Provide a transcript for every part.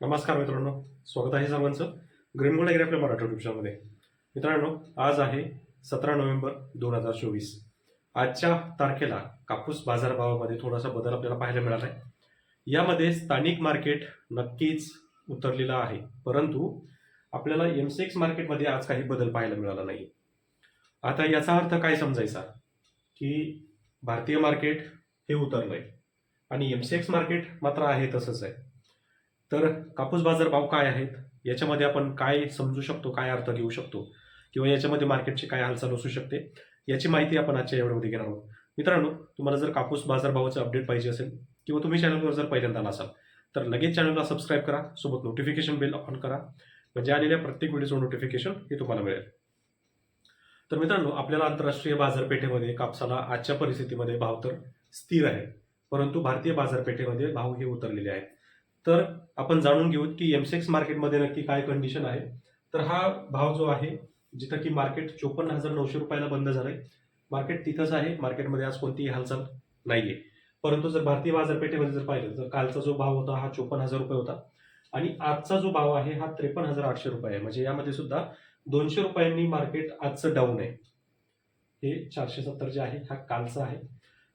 नमस्कार मित्रांनो स्वागत आहे सर्वांचं. ग्रीनबोर्ड ॲग्री आपल्या मराठी युट्यूब मित्रांनो आज आहे सतरा नोव्हेंबर दोन हजार चोवीस. आजच्या तारखेला कापूस बाजारभावामध्ये थोडासा बदल आपल्याला पाहायला मिळाला आहे. यामध्ये स्थानिक मार्केट नक्कीच उतरलेलं आहे परंतु आपल्याला एमसेक्स मार्केटमध्ये आज काही बदल पाहायला मिळाला नाही. आता याचा अर्थ काय समजायचा? की भारतीय मार्केट हे उतरलं आहे आणि एमसेक्स मार्केट मात्र आहे तसंच आहे. तर कापूस बाजार भाव काय आहेत? याच्यामध्ये आपण काय समजू शकतो काय अर्थ घेऊ शकतो? किंवा याच्यामध्ये मार्केटची काय हालचाल असू शकते? याची माहिती आपण आजच्या एवढ्यामध्ये घेणार आहोत. मित्रांनो तुम्हाला जर कापूस बाजारभावाचं अपडेट पाहिजे असेल किंवा तुम्ही चॅनलवर जर पहिल्यांदा आला असाल तर लगेच चॅनलला सबस्क्राईब करा सोबत नोटिफिकेशन बेल ऑन करा म्हणजे आलेल्या प्रत्येक व्हिडिओचं नोटिफिकेशन हे तुम्हाला मिळेल. तर मित्रांनो आपल्याला आंतरराष्ट्रीय बाजारपेठेमध्ये कापसाला आजच्या परिस्थितीमध्ये भाव तर स्थिर आहे परंतु भारतीय बाजारपेठेमध्ये भाव हे उतरलेले आहेत. तर आपण जाणून घेऊ की एमसेक्स मार्केटमध्ये नक्की काय कंडिशन आहे. तर हा भाव जो आहे जिथं की मार्केट चोपन्न हजार नऊशे रुपयाला बंद झालंय. मार्केट तिथंच आहे. मार्केटमध्ये आज कोणतीही हालचाल नाहीये. परंतु जर भारतीय बाजारपेठेमध्ये जर पाहिलं तर कालचा जो भाव होता हा चोपन्न हजार रुपये होता. आणि आजचा जो भाव आहे हा त्रेपन्न हजार आठशे रुपये आहे. म्हणजे यामध्ये सुद्धा दोनशे रुपयांनी मार्केट आजचं डाऊन आहे. हे चारशे सत्तर जे आहे हा कालचा आहे.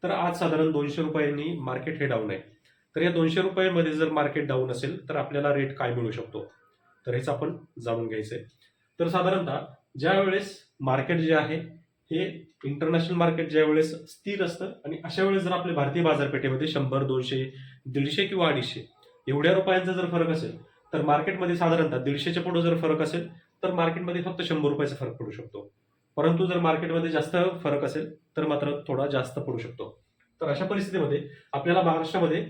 तर आज साधारण दोनशे रुपयांनी मार्केट हे डाऊन आहे. तर या दोनशे रुपयांमध्ये जर मार्केट डाऊन असेल तर आपल्याला रेट काय मिळू शकतो? तर हेच आपण जाणून घ्यायचं आहे तर साधारणतः ज्या वेळेस मार्केट जे आहे हे इंटरनॅशनल मार्केट ज्या वेळेस स्थिर असतं आणि अशा वेळेस जर आपल्या भारतीय बाजारपेठेमध्ये शंभर दोनशे दीडशे किंवा अडीचशे एवढ्या रुपयांचा जर फरक असेल तर मार्केटमध्ये साधारणतः दीडशेच्या पुढे जर फरक असेल तर मार्केटमध्ये फक्त शंभर रुपयाचा फरक पडू शकतो. परंतु जर मार्केटमध्ये जास्त फरक असेल तर मात्र थोडा जास्त पडू शकतो. तर अशा परिस्थितीमध्ये आपल्याला महाराष्ट्रामध्ये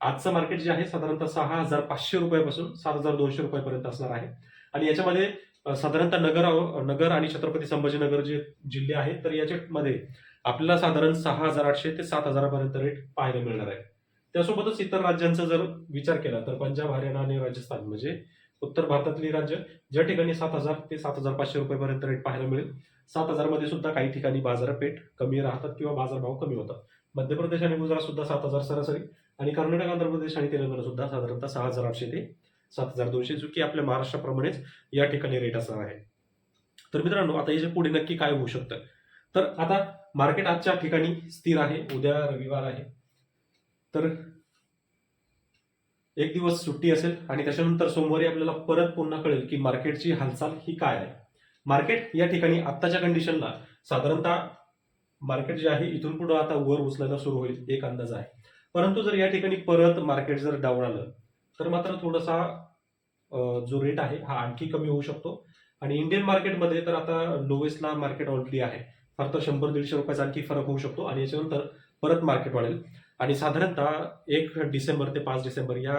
आजचं मार्केट जे आहे साधारणतः सहा हजार पाचशे रुपयापासून सात हजार दोनशे रुपयापर्यंत असणार आहे. आणि याच्यामध्ये साधारणतः नगर नगर आणि छत्रपती संभाजीनगर जे जिल्हे आहेत तर याच्यामध्ये आपल्याला साधारण सहा हजार आठशे ते सात हजारापर्यंत रेट पाहायला मिळणार आहे. त्यासोबतच इतर राज्यांचा जर विचार केला तर पंजाब हरियाणा आणि राजस्थान म्हणजे उत्तर भारतातली राज्य ज्या ठिकाणी सात हजार ते सात हजार पाचशे रुपयापर्यंत रेट पाहायला मिळेल. सात हजारमध्ये सुद्धा काही ठिकाणी बाजारपेठ कमी राहतात किंवा बाजारभाव कमी होतात. मध्य प्रदेश आणि गुजरात सुद्धा सात हजार सरासरी आणि कर्नाटक आंध्र प्रदेश आणि तेलंगणा सुद्धा साधारणतः सहा हजार आठशे ते सात हजार दोनशे जो की आपल्या महाराष्ट्राप्रमाणेच या ठिकाणी रेट असणार आहे. तर मित्रांनो आता याच्यापुढे नक्की काय होऊ शकतं? तर आता मार्केट आजच्या ठिकाणी स्थिर आहे. उद्या रविवार आहे. तर एक दिवस सुट्टी असेल आणि त्याच्यानंतर सोमवारी आपल्याला परत पुन्हा कळेल की मार्केटची हालचाल ही काय आहे. मार्केट या ठिकाणी आत्ताच्या कंडिशनला साधारणतः मार्केट जे आहे इथून पुढे आता वर उचलायला सुरू होईल. एक अंदाज आहे. परंतु जर या ठिकाणी परत मार्केट जर डाऊन आलं तर मात्र थोडासा जो रेट आहे हा आणखी कमी होऊ शकतो. आणि इंडियन मार्केटमध्ये तर आता लोवेस्टला मार्केट ऑलरेडी आहे. फार तर शंभर दीडशे रुपयाचा आणखी फरक होऊ शकतो आणि याच्यानंतर परत मार्केट वाढेल. आणि साधारणतः एक डिसेंबर ते पाच डिसेंबर या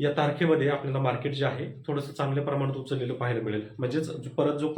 या तारखेमध्ये आपल्याला मार्केट जे आहे थोडंसं चांगल्या प्रमाणात उचललेलं पाहायला मिळेल. म्हणजेच परत जो